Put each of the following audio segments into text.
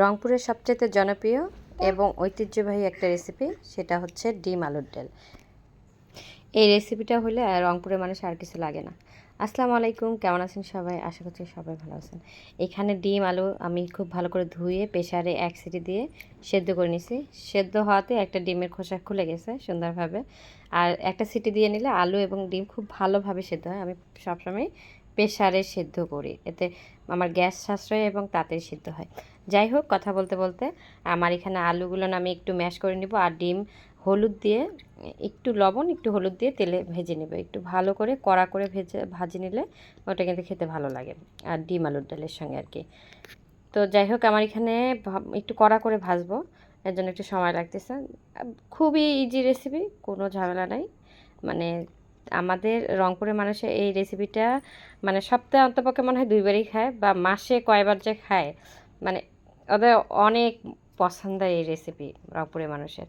রংপুরের সবচেয়ে জনপ্রিয় এবং ঐতিহ্যবাহী একটা রেসিপি সেটা হচ্ছে ডিম আলুর ডাল। এই রেসিপিটা হলে রংপুরের মানুষ আর কিছু লাগে না। আসসালামু আলাইকুম, কেমন আছেন সবাই? আশা করছি সবাই ভালো আছেন। এখানে ডিম, আলু আমি খুব ভালো করে ধুয়ে প্রেশারে এক সিটি দিয়ে সেদ্ধ করে নিছি। সেদ্ধ হওয়াতে একটা ডিমের খোসা খুলে গেছে সুন্দরভাবে। আর একটা সিটি দিয়ে নিলে আলু এবং ডিম খুব ভালোভাবে সেদ্ধ হয়। আমি সবসময় প্রেশারে সেদ্ধ করি। এতে আমার গ্যাস সাশ্রয় এবং তাতে সিদ্ধ হয়। যাই হোক, কথা বলতে বলতে আমার এখানে আলুগুলো আমি একটু ম্যাশ করে নিব আর ডিম হলুদ দিয়ে, একটু লবণ, একটু হলুদ দিয়ে তেলে ভেজে নেব। একটু ভালো করে কড়া করে ভেজে, ভাজি নিলে ওটা কিন্তু খেতে ভালো লাগে আর ডিম আলুর ডালের সঙ্গে আর কি। তো যাই হোক, আমার এখানে একটু কড়া করে ভাজবো। এর জন্য একটু সময় লাগতেছে। খুবই ইজি রেসিপি কোনো ঝামেলা নাই। মানে আমাদের রংপুরের মানুষের এই রেসিপিটা মানে সপ্তাহে অন্তপক্ষে মনে হয় দুইবারই খায় বা মাসে কয়বার যে খায় মানে ওদের অনেক পছন্দ এই রেসিপি রংপুরের মানুষের।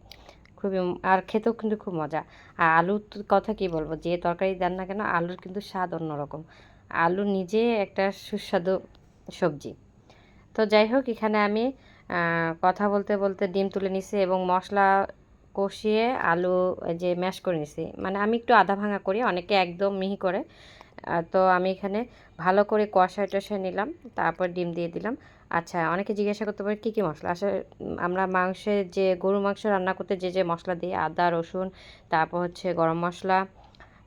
খুবই আর খেতেও কিন্তু খুব মজা। আর আলুর কথা কি বলব, যে তরকারি দেন না কেন আলুর কিন্তু স্বাদ অন্যরকম। আলু নিজে একটা সুস্বাদু সবজি। তো যাই হোক, এখানে আমি কথা বলতে বলতে ডিম তুলে নিছি এবং মশলা কষিয়ে আলু যে ম্যাশ করে নিছি। মানে আমি একটু আধা ভাঙা করি, অনেকে একদম মিহি করে। তো আমি এখানে ভালো করে কষায় টষায় নিলাম, তারপর ডিম দিয়ে দিলাম। আচ্ছা অনেকে জিজ্ঞাসা করতে পারে কী কী মশলা? আসলে আমরা মাংসের যে গরু মাংস রান্না করতে যে যে মশলা দিই, আদা, রসুন, তারপর হচ্ছে গরম মশলা,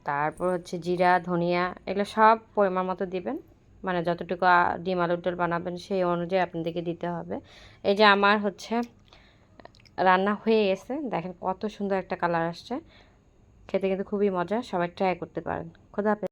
তারপর হচ্ছে জিরা, ধনিয়া, এগুলো সব পরিমাণ মতো দিবেন। মানে যতটুকু ডিম আলুর ডাল বানাবেন, সেই অনুযায়ী আপনাদেরকে দিতে হবে। এই যে আমার হচ্ছে রান্না হয়ে গেছে। দেখেন কত সুন্দর একটা কালার আসছে। খেতে কিন্তু খুবই মজা, সবাই ট্রাই করতে পারেন। খোদা